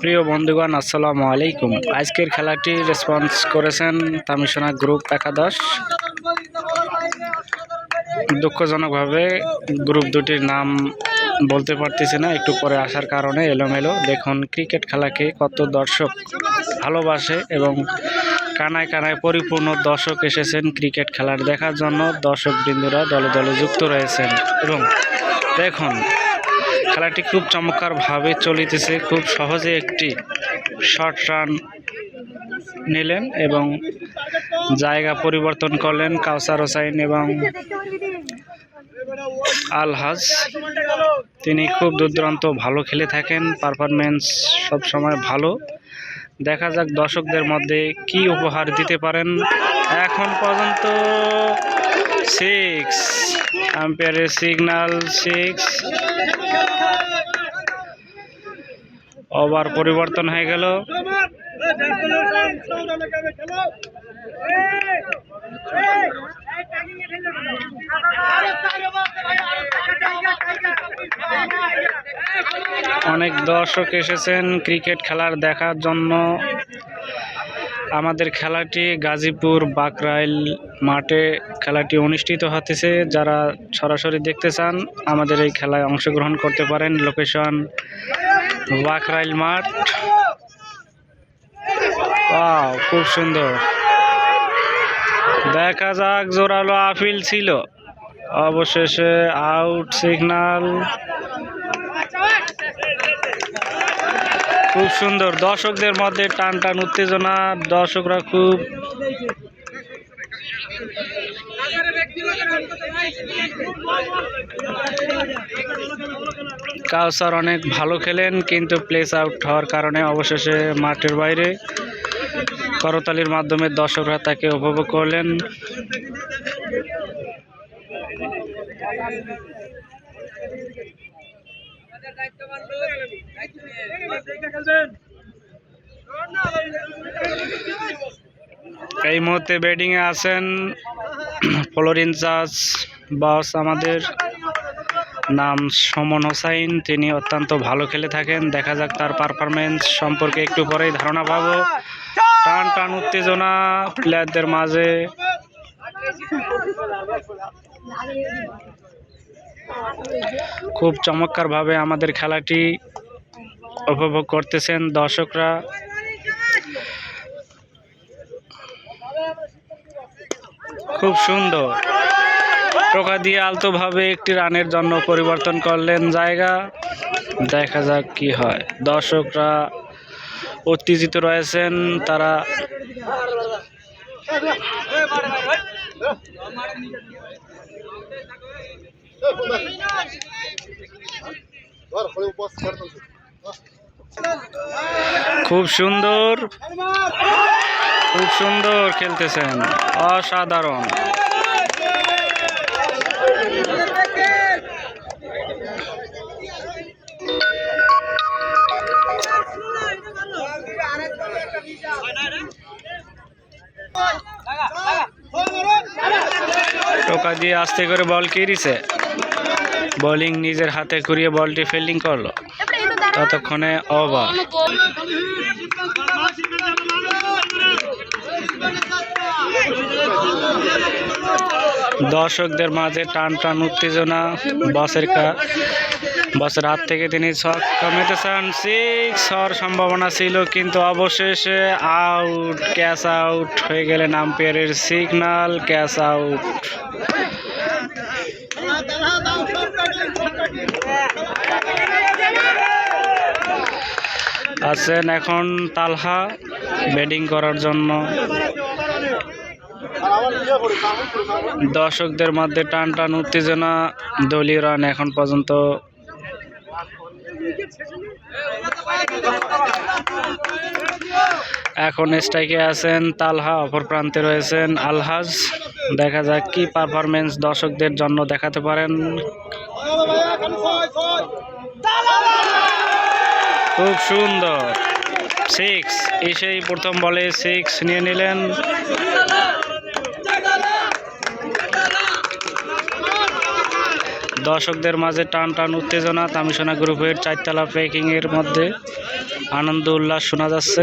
প্রিয় বন্ধুগণ, আসসালামু আলাইকুম। আজকের খেলাটি রেসপন্স করেছেন তামিশনা গ্রুপ একাদশ। দুঃখজনকভাবে গ্রুপ দুটির নাম বলতে পারতেছি না, একটু পরে আসার কারণে এলোমেলো। দেখুন ক্রিকেট খেলাকে কত দর্শক ভালোবাসে এবং কানায় কানায় পরিপূর্ণ দর্শক এসেছেন ক্রিকেট খেলার দেখার জন্য। দর্শক বৃন্দুরা দলে দলে যুক্ত রয়েছেন এবং দেখুন খেলাটি খুব চমৎকারভাবে চলিতেছে। খুব সহজে একটি শর্ট রান নিলেন এবং জায়গা পরিবর্তন করলেন কাউসার হোসাইন এবং আলহাজ। তিনি খুব দুর্দান্ত ভালো খেলে থাকেন পারফরমেন্স সবসময় ভালো। দেখা যাক দর্শকদের মধ্যে কি উপহার দিতে পারেন। এখন পর্যন্ত সিক্স আম্পায়ারের সিগন্যাল সিক্স ওভার পরিবর্তন হয়ে গেল। অনেক দর্শক এসেছেন ক্রিকেট খেলার দেখার জন্য। আমাদের খেলাটি গাজীপুর বাকরাইল মাঠে খেলাটি অনুষ্ঠিত হতেছে। যারা সরাসরি দেখতে চান, আমাদের এই খেলায় অংশগ্রহণ করতে পারেন। লোকেশন বাকরাইল মাঠ। খুব সুন্দর। দেখা যাক, জোরালো আপিল ছিল। অবশেষে আউট সিগন্যাল খুব সুন্দর। দর্শকদের মধ্যে টান টান উত্তেজনা। দর্শকরা খুব কাউসার অনেক ভালো খেলেন, কিন্তু প্লেস আউট হওয়ার কারণে অবশেষে মাঠের বাইরে করতালির মাধ্যমে দর্শকরা তাকে উপভোগ করলেন। এই মুহূর্তে ব্যাটিংয়ে আছেন ফ্লোরিন চার্জ বস আমাদের। নাম সমন হোসাইন, তিনি অত্যন্ত ভালো খেলে থাকেন। দেখা যাক তার পারফরমেন্স সম্পর্কে একটু পরেই ধারণা পাবো। টান টান উত্তেজনা প্লেয়ারদের মাঝে। খুব চমৎকারভাবে আমাদের খেলাটি উপভোগ করতেছেন দর্শকরা। খুব সুন্দর। টোকা দিয়ে আলতোভাবে একটি রানের জন্য পরিবর্তন করলেন জায়গা। দেখা যাক কি হয়। দর্শকরা উত্তেজিত রয়েছেন, তারা খুব সুন্দর। খুব সুন্দর খেলতেছেন। অসাধারণ। টোকা দিয়ে আস্তে করে বল কেরিছে বোলিং নিজের হাতে ঘুরিয়ে বলটি ফিল্ডিং করল। ততক্ষণে ওভার। দর্শকদের মাঝে টান টান উত্তেজনা, বসের বসের হাত থেকে তিনি ছক্কা মেতেছেন সিক্স হওয়ার সম্ভাবনা ছিল, কিন্তু অবশেষে আউট ক্যাচ আউট হয়ে গেলেন আম্পায়ারের সিগনাল ক্যাচ আউট আছেন এখন তালহা ব্যাটিং করার জন্য। দর্শকদের মধ্যে টান টান উত্তেজনা দলীয় রান এখন পর্যন্ত এখন স্ট্রাইকে আছেন তালহা, অপর প্রান্তে রয়েছেন আলহাজ। দেখা যাক কি পারফরমেন্স দর্শকদের জন্য দেখাতে পারেন। খুব সুন্দর। সিক্স এসেই প্রথম বলে সিক্স নিয়ে নিলেন। দর্শকদের মাঝে টান টান উত্তেজনা তামিশনা গ্রুপের চারতলা প্যাকিংয়ের মধ্যে আনন্দ উল্লাস শোনা যাচ্ছে।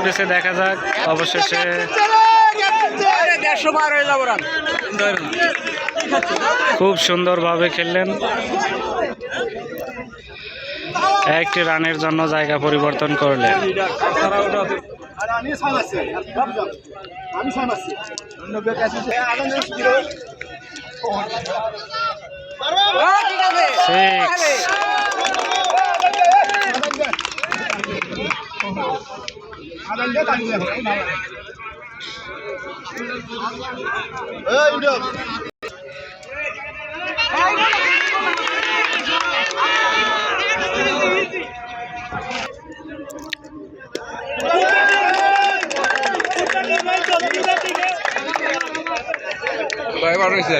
ক্যাচ দেখা যাক অবশেষে খুব সুন্দরভাবে খেললেন। একটি রানের জন্য জায়গা পরিবর্তন করলেন। কয়বার হয়েছে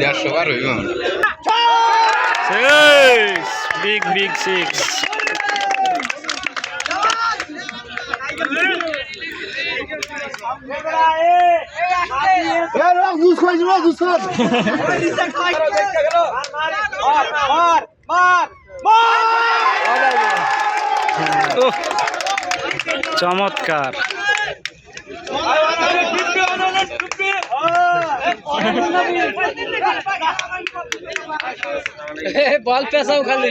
দেড়শো বার হইব সিক্স বিগ বিগ সিক্স চমৎকার। বল পেশাও খালি।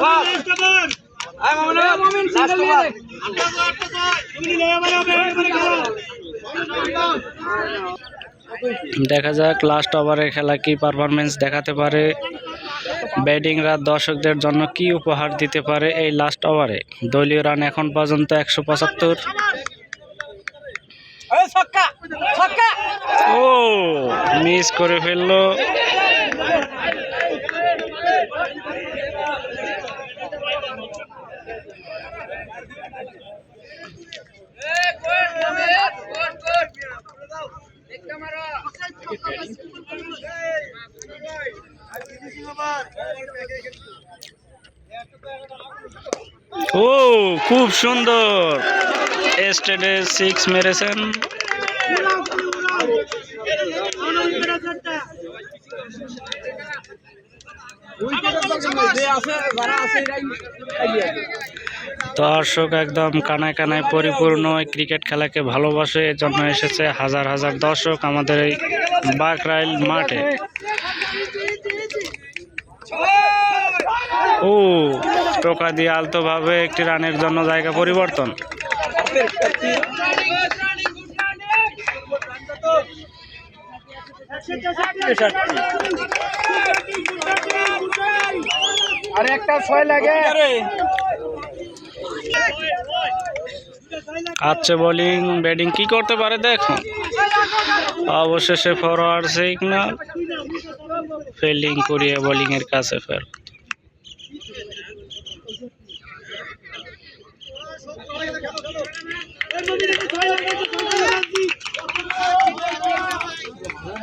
বাহ দেখা। যাক লাস্ট ওভারে খেলা কি পারফরমেন্স দেখাতে পারে। ব্যাটিংরা দর্শকদের জন্য কি উপহার দিতে পারে এই লাস্ট ওভারে দলীয় রান এখন পর্যন্ত একশো পঁচাত্তর। ও মিস করে ফেলল। ও, খুব সুন্দর। স্টেডে সিক্স মেরেছেন। দর্শক একদম কানায় কানায় পরিপূর্ণ ক্রিকেট খেলাকে ভালোবাসে এর জন্য এসেছে হাজার হাজার দর্শক আমাদের এই বাকরাইল মাঠে। ও টোকা দিয়ে আলতোভাবে একটি রানের জন্য জায়গা পরিবর্তন। আরে একটা ছয় লাগে। আচ্ছা বোলিং ব্যাটিং কি করতে পারে দেখো। অবশেষে ফরওয়ার্ড সিগন্যাল ফিল্ডিং করিয়ে বোলিং এর কাছে ফের।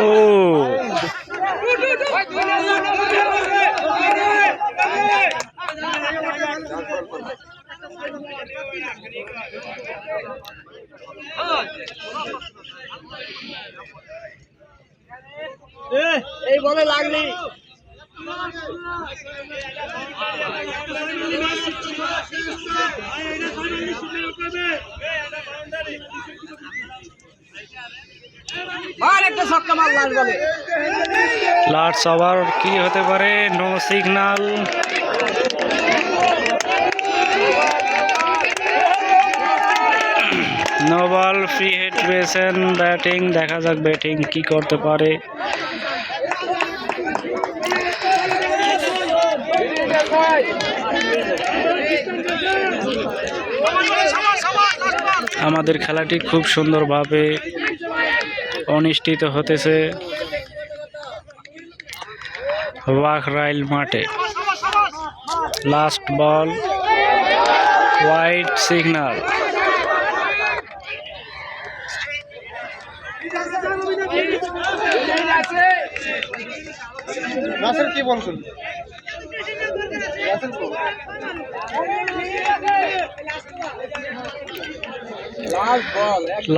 ও এই বলে লাগলি লাস্ট ওভার কি হতে পারে? No signal no ball free hit পেয়েছেন ব্যাটিং দেখা যাক ব্যাটিং কি করতে পারে। আমাদের খেলাটি খুব সুন্দরভাবে অনুষ্ঠিত হতেছে ওয়াকরাইল মাঠে। Last ball white signal Russell কি বল করলি রাসেল বল লাল বল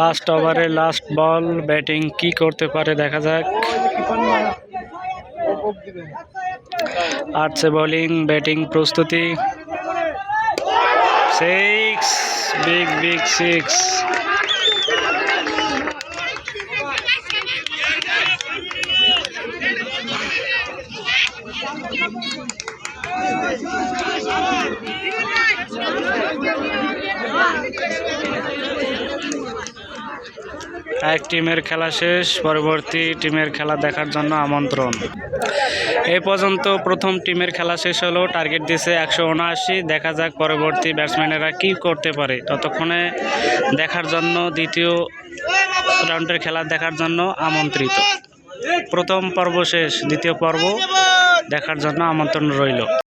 লাস্ট ওভারে লাস্ট বল ব্যাটিং কি করতে পারে দেখা যাক। আটসে বোলিং ব্যাটিং প্রস্তুতি। সিক্স বিগ বিগ সিক্স এক টিমের খেলা শেষ, পরবর্তী টিমের খেলা দেখার জন্য আমন্ত্রণ। এ পর্যন্ত প্রথম টিমের খেলা শেষ হলো টার্গেট দিয়েছে একশো উনআশি। দেখা যাক পরবর্তী ব্যাটসম্যানেরা কি করতে পারে। ততক্ষণে দেখার জন্য, দ্বিতীয় রাউন্ডের খেলা দেখার জন্য আমন্ত্রিত। প্রথম পর্ব শেষ, দ্বিতীয় পর্ব দেখার জন্য আমন্ত্রণ রইল।